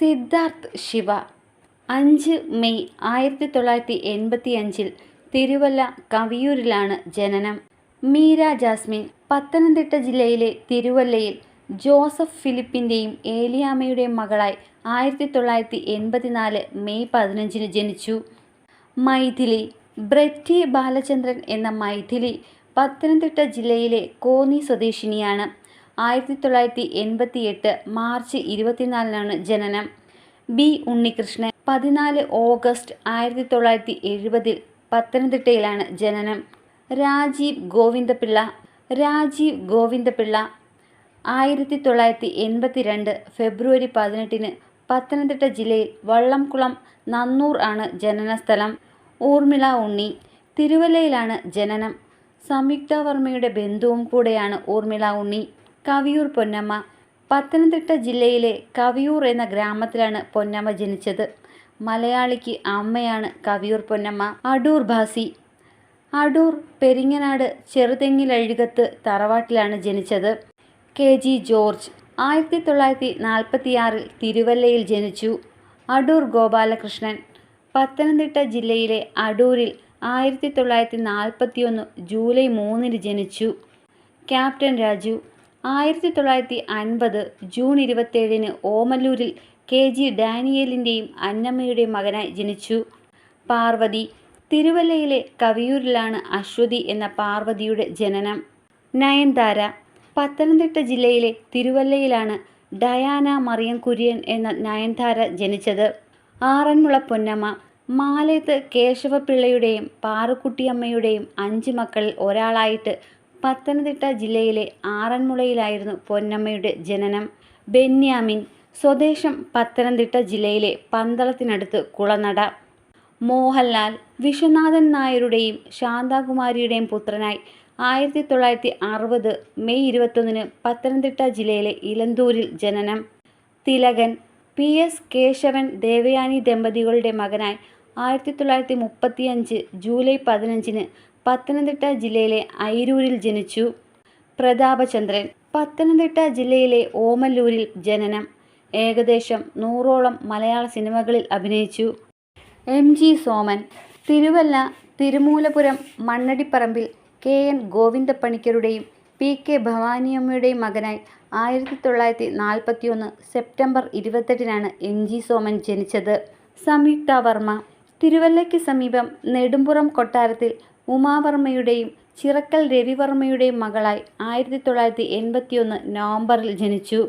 സിദ്ധാർത്ഥ് ശിവ. അഞ്ച് മെയ് ആയിരത്തി തൊള്ളായിരത്തി എൺപത്തി അഞ്ചിൽ തിരുവല്ല കവിയൂരിലാണ് ജനനം. മീര ജാസ്മിൻ പത്തനംതിട്ട ജില്ലയിലെ തിരുവല്ലയിൽ ജോസഫ് ഫിലിപ്പിന്റെയും ഏലിയാമ്മയുടെയും മകളായി ആയിരത്തി തൊള്ളായിരത്തി എൺപത്തിനാല് മെയ് പതിനഞ്ചിന് ജനിച്ചു. മൈഥിലി ബ്രെറ്റി ബാലചന്ദ്രൻ എന്ന മൈഥിലി പത്തനംതിട്ട ജില്ലയിലെ കോന്നി സ്വദേശിനിയാണ്. ആയിരത്തി തൊള്ളായിരത്തി എൺപത്തി എട്ട് മാർച്ച് ഇരുപത്തിനാലിനാണ് ജനനം. ബി. ഉണ്ണികൃഷ്ണൻ പതിനാല് ഓഗസ്റ്റ് ആയിരത്തി തൊള്ളായിരത്തി എഴുപതിൽ പത്തനംതിട്ടയിലാണ് ജനനം. രാജീവ് ഗോവിന്ദപിള്ള രാജീവ് ഗോവിന്ദപിള്ള ആയിരത്തി തൊള്ളായിരത്തി എൺപത്തി രണ്ട് ഫെബ്രുവരി പതിനെട്ടിന് പത്തനംതിട്ട ജില്ലയിൽ വള്ളംകുളം നന്നൂർ ആണ് ജനനസ്ഥലം. ഊർമിള ഉണ്ണി തിരുവല്ലയിലാണ് ജനനം. സംയുക്ത വർമ്മയുടെ ബന്ധുവും കൂടെയാണ് ഊർമിള ഉണ്ണി. കവിയൂർ പൊന്നമ്മ. പത്തനംതിട്ട ജില്ലയിലെ കവിയൂർ എന്ന ഗ്രാമത്തിലാണ് പൊന്നമ്മ ജനിച്ചത്. മലയാളിക്ക് അമ്മയാണ് കവിയൂർ പൊന്നമ്മ. അടൂർ ഭാസി. അടൂർ പെരിങ്ങനാട് ചെറുതെങ്ങിലഴുകത്ത് തറവാട്ടിലാണ് ജനിച്ചത്. കെ ജി ജോർജ് ആയിരത്തി തൊള്ളായിരത്തി നാൽപ്പത്തിയാറിൽ തിരുവല്ലയിൽ ജനിച്ചു. അടൂർ ഗോപാലകൃഷ്ണൻ. പത്തനംതിട്ട ജില്ലയിലെ അടൂരിൽ ആയിരത്തി തൊള്ളായിരത്തി നാൽപ്പത്തിയൊന്ന് ജൂലൈ മൂന്നിന് ജനിച്ചു. ക്യാപ്റ്റൻ രാജു. ആയിരത്തി തൊള്ളായിരത്തി അൻപത് ജൂൺ ഇരുപത്തേഴിന് ഓമല്ലൂരിൽ കെ ജി ഡാനിയേലിന്റെയും അന്നമ്മയുടെയും മകനായി ജനിച്ചു. പാർവതി തിരുവല്ലയിലെ കവിയൂരിലാണ് അശ്വതി എന്ന പാർവതിയുടെ ജനനം. നയൻതാര പത്തനംതിട്ട ജില്ലയിലെ തിരുവല്ലയിലാണ് ഡയാന മറിയം കുര്യൻ എന്ന നയൻതാര ജനിച്ചത്. ആറന്മുള പൊന്നമ്മ മാലയത്ത് കേശവപിള്ളയുടെയും പാറുക്കുട്ടിയമ്മയുടെയും അഞ്ച് മക്കളിൽ ഒരാളായിട്ട് പത്തനംതിട്ട ജില്ലയിലെ ആറന്മുളയിലായിരുന്നു പൊന്നമ്മയുടെ ജനനം. ബെന്യാമിൻ സ്വദേശം പത്തനംതിട്ട ജില്ലയിലെ പന്തളത്തിനടുത്ത് കുളനട. മോഹൻലാൽ വിശ്വനാഥൻ നായരുടെയും ശാന്താകുമാരിയുടെയും പുത്രനായി ആയിരത്തി തൊള്ളായിരത്തി അറുപത് മെയ് ഇരുപത്തൊന്നിന് പത്തനംതിട്ട ജില്ലയിലെ ഇലന്തൂരിൽ ജനനം. തിലകൻ പി എസ് കേശവൻ ദേവയാനി ദമ്പതികളുടെ മകനായി ആയിരത്തി തൊള്ളായിരത്തി മുപ്പത്തിയഞ്ച് ജൂലൈ പതിനഞ്ചിന് പത്തനംതിട്ട ജില്ലയിലെ ഐരൂരിൽ ജനിച്ചു. പ്രതാപചന്ദ്രൻ പത്തനംതിട്ട ജില്ലയിലെ ഓമല്ലൂരിൽ ജനനം. ഏകദേശം നൂറോളം മലയാള സിനിമകളിൽ അഭിനയിച്ചു. M G Soman Thiruvalla Thirumoolapuram മണ്ണടിപ്പറമ്പിൽ K N ഗോവിന്ദപ്പണിക്കരുടെയും പി കെ ഭവാനിയമ്മയുടെയും മകനായി ആയിരത്തി തൊള്ളായിരത്തി നാൽപ്പത്തി ഒന്ന് സെപ്റ്റംബർ ഇരുപത്തെട്ടിനാണ് എം ജി സോമൻ ജനിച്ചത്. സംയുക്ത വർമ്മ തിരുവല്ലയ്ക്ക് സമീപം നെടുമ്പുറം കൊട്ടാരത്തിൽ ഉമാവർമ്മയുടെയും ചിറക്കൽ രവിവർമ്മയുടെയും മകളായി ആയിരത്തി തൊള്ളായിരത്തി എൺപത്തിയൊന്ന് നവംബറിൽ ജനിച്ചു.